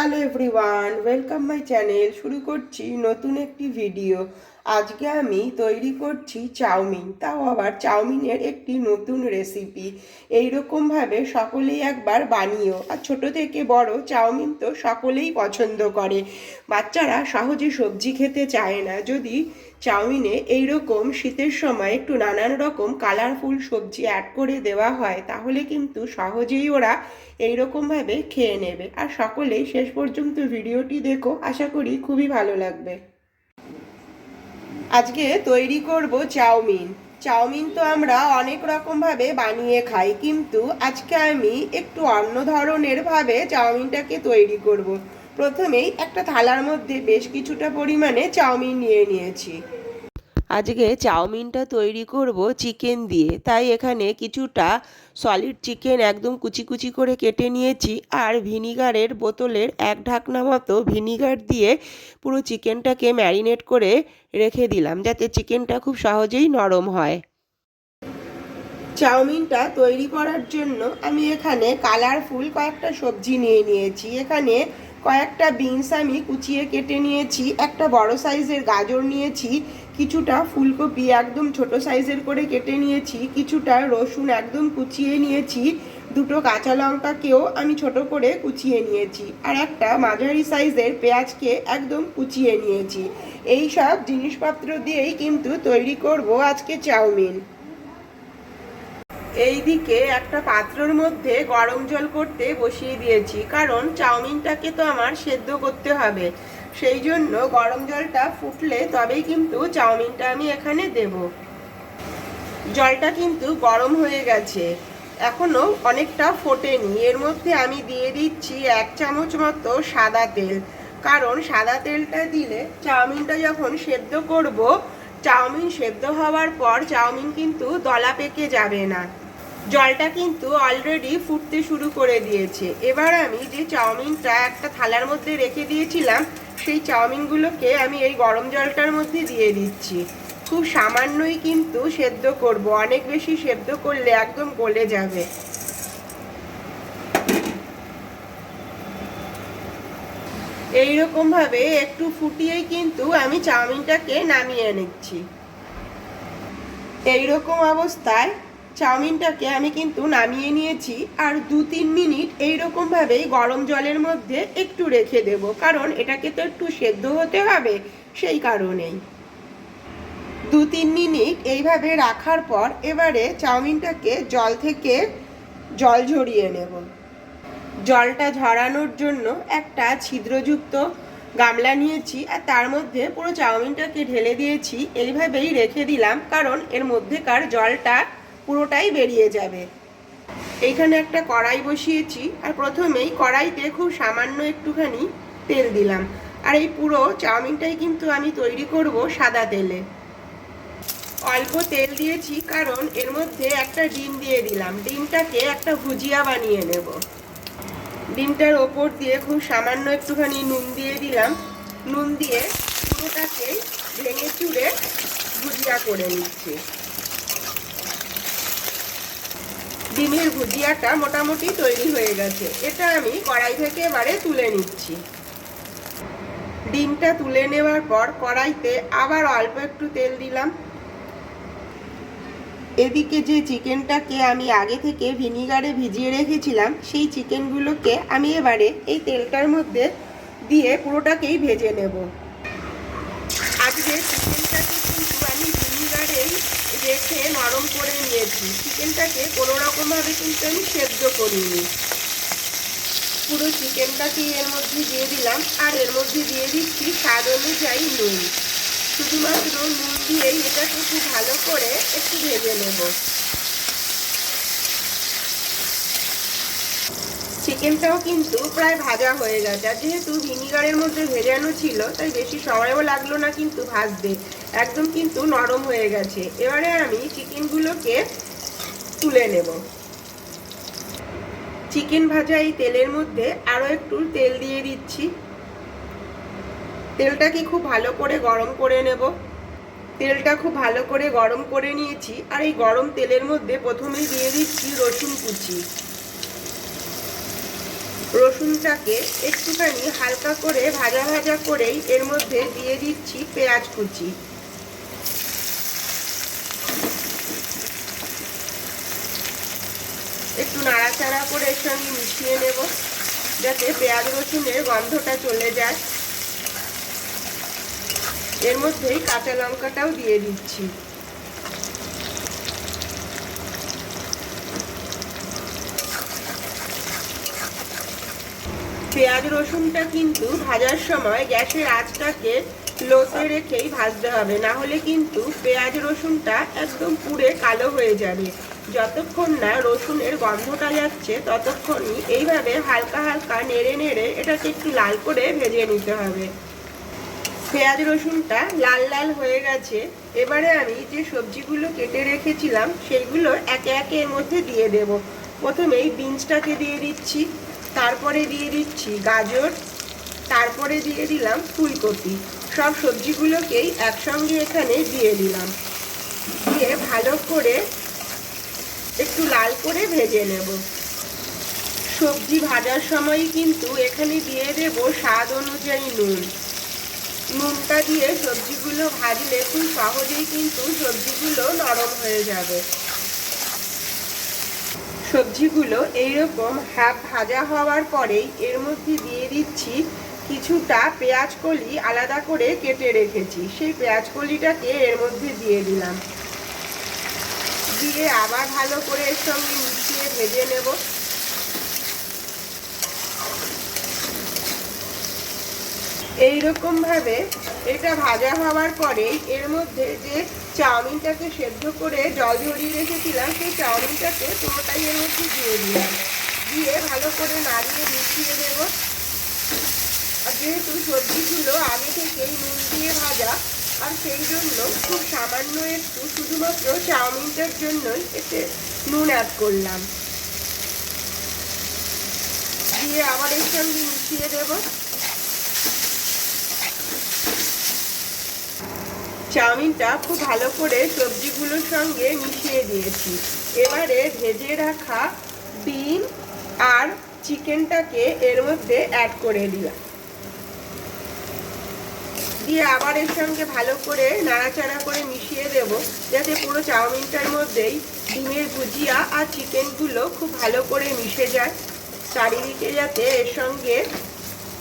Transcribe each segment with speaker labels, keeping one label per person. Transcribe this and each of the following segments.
Speaker 1: Hello everyone welcome my channel. শুরু করছি নতুন একটি ভিডিও। আজকে আমি তৈরি করছি চাউমিন। তাও আবার চাউমিনের একটি নতুন রেসিপি এই এইরকমভাবে সকলেই একবার বানিও। আর ছোট থেকে বড় চাউমিন তো সকলেই পছন্দ করে। বাচ্চারা সহজে সবজি খেতে চায় না। যদি চাউমিনে এইরকম শীতের সময় একটু নানান রকম কালারফুল সবজি অ্যাড করে দেওয়া হয়, তাহলে কিন্তু সহজেই ওরা এইরকমভাবে খেয়ে নেবে। আর সকলেই শেষ পর্যন্ত ভিডিওটি দেখো। আশা করি খুবই ভালো লাগবে। আজকে তৈরি করব চাউমিন চাউমিন তো আমরা অনেক রকমভাবে বানিয়ে খাই, কিন্তু আজকে আমি একটু অন্য ধরনের ভাবে চাউমিনটাকে তৈরি করব। প্রথমেই একটা থালার মধ্যে বেশ কিছুটা পরিমাণে চাউমিন নিয়ে নিয়েছি আজকে চাউমিনটা তৈরি করব চিকেন দিয়ে। তাই এখানে কিছুটা সলিড চিকেন একদম কুচি কুচি করে কেটে নিয়েছি আর ভিনিগারের বোতলের এক ঢাকনা মতো ভিনিগার দিয়ে পুরো চিকেনটাকে ম্যারিনেট করে রেখে দিলাম যাতে চিকেনটা খুব সহজেই নরম হয়। চাউমিনটা তৈরি করার জন্য আমি এখানে কালারফুল কয়েকটা সবজি নিয়ে নিয়েছি। এখানে কয়েকটা বিনস আমি কুচিয়ে কেটে নিয়েছি, একটা বড় সাইজের গাজর নিয়েছি কিছুটা ফুলকপি একদম ছোট সাইজের করে কেটে নিয়েছি, কিছুটা রসুন একদম কুচিয়ে নিয়েছি, দুটো কাঁচা লঙ্কাকেও আমি ছোট করে কুচিয়ে নিয়েছি আর একটা মাঝারি সাইজের পেঁয়াজকে একদম কুচিয়ে নিয়েছি। এই সব জিনিসপত্র দিয়েই কিন্তু তৈরি করব আজকে চাউমিন। এইদিকে একটা পাত্রর মধ্যে গরম জল করতে বসিয়ে দিয়েছি, কারণ চাউমিনটাকে তো আমার সেদ্ধ করতে হবে। সেই জন্য গরম জলটা ফুটলে তবেই কিন্তু চাউমিনটা আমি এখানে দেব। জলটা কিন্তু গরম হয়ে গেছে। এখনও অনেকটা ফোটেনি। এর মধ্যে আমি দিয়ে দিচ্ছি এক চামচ মতো সাদা তেল। কারণ সাদা তেলটা দিলে চাউমিনটা যখন সেদ্ধ করব, চাউমিন সেদ্ধ হওয়ার পর চাউমিন কিন্তু দলা পেকে যাবে না। জলটা কিন্তু অলরেডি ফুটতে শুরু করে দিয়েছে। এবার আমি যে চাউমিনটা একটা থালার মধ্যে রেখে দিয়েছিলাম সেই চাউমিনগুলোকে আমি এই গরম জলটার মধ্যে দিয়ে দিচ্ছি। খুব সামান্যই কিন্তু সেদ্ধ করব, অনেক বেশি সেদ্ধ করলে একদম গলে যাবে। এইরকমভাবে একটু ফুটিয়েই কিন্তু আমি চাউমিনটাকে নামিয়ে নিচ্ছি। এইরকম অবস্থায় চাউমিনটাকে আমি কিন্তু নামিয়ে নিয়েছি আর দু তিন মিনিট এইরকমভাবেই গরম জলের মধ্যে একটু রেখে দেব, কারণ এটাকে তো একটু সেদ্ধ হতে হবে সেই কারণেই। দু তিন মিনিট এইভাবে রাখার পর এবারে চাউমিনটাকে জল থেকে জল ঝরিয়ে নেব। জলটা ঝরানোর জন্য একটা ছিদ্রযুক্ত গামলা নিয়েছি আর তার মধ্যে পুরো চাউমিনটাকে ঢেলে দিয়েছি, এইভাবেই রেখে দিলাম, কারণ এর মধ্যেকার জলটা পুরোটাই বেরিয়ে যাবে। এইখানে একটা কড়াই বসিয়েছি আর প্রথমেই কড়াইতে খুব সামান্য একটুখানি তেল দিলাম। আর এই পুরো চাউমিনটাই কিন্তু আমি তৈরি করব সাদা তেলে। অল্প তেল দিয়েছি কারণ এর মধ্যে একটা ডিম দিয়ে দিলাম। ডিমটাকে একটা ভুজিয়া বানিয়ে নেব। ডিমটার ওপর দিয়ে খুব সামান্য একটুখানি নুন দিয়ে দিলাম। নুন দিয়ে পুরোটাকে ভেঙে চুড়ে ভুজিয়া করে নিচ্ছি। ডিমের ভুজিয়াটা মোটামুটি তৈরি হয়ে গেছে। এটা আমি কড়াই থেকে এবারে তুলে নিচ্ছি। ডিমটা তুলে নেওয়ার পর কড়াইতে আবার অল্প একটু তেল দিলাম। এদিকে যে চিকেনটাকে আমি আগে থেকে ভিনিগারে ভিজিয়ে রেখেছিলাম, সেই চিকেনগুলোকে আমি এবারে এই তেলটার মধ্যে দিয়ে পুরোটাকেই ভেজে নেব। আজকে ভিনিগারেই রেখে নরম করে নিয়েছি। চিকেনটাকে কোনো রকমভাবে কিন্তু আমি সেদ্ধ করিনি। পুরো চিকেনটাকে এর মধ্যে দিয়ে দিলাম আর এর মধ্যে দিয়ে দিচ্ছি স্বাদ অনুযায়ী নুন। শুধুমাত্র নুন দিয়েই এটাকে খুব ভালো করে একটু ভেজে নেব। চিকেনটাও কিন্তু প্রায় ভাজা হয়ে গেছে। আর যেহেতু ভিনিগারের মধ্যে ভেজানো ছিল, তাই বেশি সময়ও লাগল না কিন্তু ভাজতে। একদম কিন্তু নরম হয়ে গেছে। এবারে আমি চিকেনগুলোকে তুলে নেব। চিকেন ভাজা এই তেলের মধ্যে আরও একটু তেল দিয়ে দিচ্ছি। তেলটাকে খুব ভালো করে গরম করে নেব। তেলটা খুব ভালো করে গরম করে নিয়েছি। আর এই গরম তেলের মধ্যে প্রথমেই দিয়ে দিচ্ছি রসুন কুচি। রসুনটাকে একটুখানি হালকা করে ভাজা ভাজা করেই এর মধ্যে দিয়ে দিচ্ছি পেঁয়াজ কুচি। একটু নাড়াচাড়া করে এর সঙ্গে মিশিয়ে নেব যাতে পেঁয়াজ রসুনের গন্ধটা চলে যায়। এর মধ্যেই কাঁচা লঙ্কাটাও দিয়ে দিচ্ছি। পেঁয়াজ রসুনটা কিন্তু ভাজার সময় গ্যাসের আঁচটাকে লোতে রেখেই ভাজতে হবে। না হলে কিন্তু পেঁয়াজ রসুনটা একদম পুড়ে কালো হয়ে যাবে। যতক্ষণ না রসুনের গন্ধটা যাচ্ছে, ততক্ষণই এইভাবে হালকা হালকা নেড়ে নেড়ে এটাকে একটু লাল করে ভেজে নিতে হবে। পেঁয়াজ রসুনটা লাল লাল হয়ে গেছে। এবারে আমি যে সবজিগুলো কেটে রেখেছিলাম, সেইগুলো একে একে এর মধ্যে দিয়ে দেব। প্রথমেই বিনসটাকে দিয়ে দিচ্ছি। তারপরে দিয়ে দিচ্ছি গাজর, তারপরে দিয়ে দিলাম ফুলকপি। সব সবজিগুলোকেই একসঙ্গে এখানে দিয়ে দিলাম। দিয়ে ভালো করে একটু লাল করে ভেজে নেব। সবজি ভাজার সময় কিন্তু এখানে দিয়ে দেব স্বাদ অনুযায়ী নুন। নুনটা দিয়ে সবজিগুলো ভাজলে খুব সহজেই কিন্তু সবজিগুলো নরম হয়ে যাবে। সবজিগুলো এইরকম হাফ ভাজা হওয়ার পরেই এর মধ্যে দিয়ে দিচ্ছি কিছুটা পেঁয়াজ কলি আলাদা করে কেটে রেখেছি। সেই পেঁয়াজ কলিটাকে এর মধ্যে দিয়ে দিলাম। দিয়ে আবার ভালো করে এর সঙ্গে মিশিয়ে ভেজে নেব। এইরকম ভাবে এটা ভাজা হওয়ার পরেই এর মধ্যে যে চাউমিনটাকে সেদ্ধ করে জল ঝরিয়ে রেখেছিলাম, সেই চাউমিনটাকে পুরোটাই এর মধ্যে দিয়ে দিলাম। দিয়ে ভালো করে নাড়িয়ে মিশিয়ে দেবো যেহেতু সবজিগুলো আগে থেকেই নুন দিয়ে ভাজা। আর সেই জন্য খুব সামান্য একটু শুধুমাত্র চাউমিনটার জন্যই এতে নুন অ্যাড করলাম। দিয়ে আবার এর সঙ্গে মিশিয়ে দেবো। চাউমিনটা খুব ভালো করে সবজিগুলোর সঙ্গে মিশিয়ে দিয়েছি। এবারে ভেজে রাখা ডিম আর চিকেনটাকে এর মধ্যে অ্যাড করে দিলাম। দিয়ে আবার এর সঙ্গে ভালো করে নাড়াচাড়া করে মিশিয়ে দেব, যাতে পুরো চাউমিনটার মধ্যেই ডিমের ভুজিয়া আর চিকেনগুলো খুব ভালো করে মিশে যায়, চারিদিকে যাতে এর সঙ্গে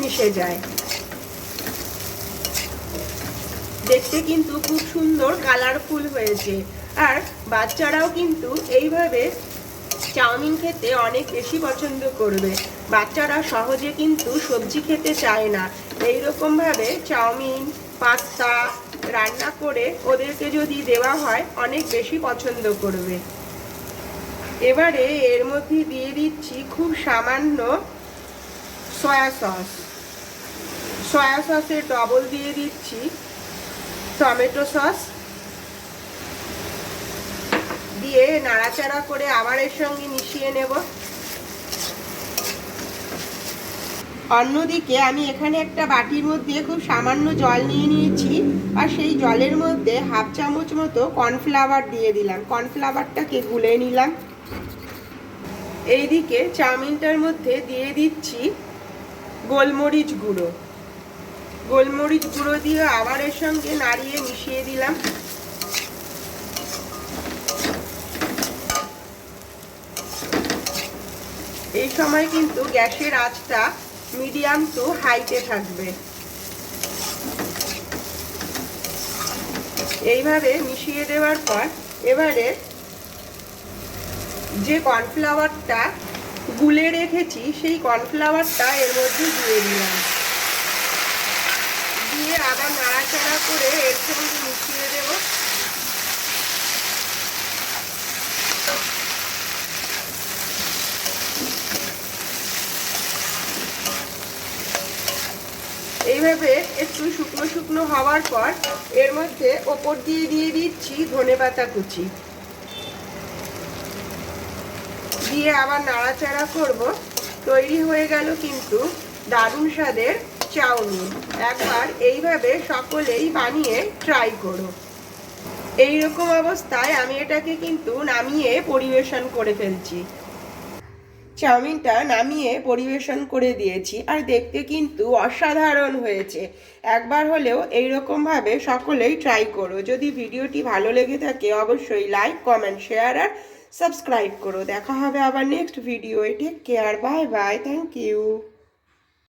Speaker 1: মিশে যায়। দেখতে কিন্তু খুব সুন্দর কালারফুল হয়েছে। আর বাচ্চারাও কিন্তু এইভাবে চাউমিন খেতে অনেক বেশি পছন্দ করবে। বাচ্চারা সহজে কিন্তু সবজি খেতে চায় না। এইরকমভাবে চাউমিন, পাস্তা রান্না করে ওদেরকে যদি দেওয়া হয়, অনেক বেশি পছন্দ করবে। এবারে এর মধ্যে দিয়ে দিচ্ছি খুব সামান্য সয়া সস। সয়া সসের ডবল দিয়ে দিচ্ছি। টমেটো সস দিয়ে নাড়াচাড়া করে আবার এর সঙ্গে মিশিয়ে নেব। অন্যদিকে আমি এখানে একটা বাটির মধ্যে খুব সামান্য জল নিয়ে নিয়েছি আর সেই জলের মধ্যে হাফ চামচ মতো কর্নফ্লাওয়ার দিয়ে দিলাম। কর্নফ্লাওয়ারটাকে গুলে নিলাম। এইদিকে চাউমিনটার মধ্যে দিয়ে দিচ্ছি গোলমরিচ গুঁড়ো। গোলমরিচ গুঁড়ো দিয়ে আবার এর সঙ্গে নাড়িয়ে মিশিয়ে দিলাম। এই সময় কিন্তু গ্যাসের আঁচটা মিডিয়াম টু হাইতে থাকবে। এইভাবে মিশিয়ে দেওয়ার পর এবারে যে কর্নফ্লাওয়ারটা গুলে রেখেছি, সেই কর্নফ্লাওয়ারটা এর মধ্যে দিয়ে দিলাম। আবার নাড়াচাড়া করে এর সঙ্গে মিশিয়ে দেব। এইভাবে একটু শুকনো শুকনো হওয়ার পর এর মধ্যে ওপর দিয়ে দিয়ে দিচ্ছি ধনে পাতা কুচি। দিয়ে আবার নাড়াচাড়া করব। তৈরি হয়ে গেল কিন্তু দারুণ স্বাদের চাউমিন। একবার এইভাবে সকলেই বানিয়ে ট্রাই করো। এই রকম অবস্থায় আমি এটাকে কিন্তু নামিয়ে পরিবেশন করে ফেলছি। চাউমিনটা নামিয়ে পরিবেশন করে দিয়েছি আর দেখতে কিন্তু অসাধারণ হয়েছে। একবার হলেও এইরকমভাবে সকলেই ট্রাই করো। যদি ভিডিওটি ভালো লেগে থাকে অবশ্যই লাইক কমেন্ট শেয়ার আর সাবস্ক্রাইব করো। দেখা হবে আবার next video take care bye bye thank you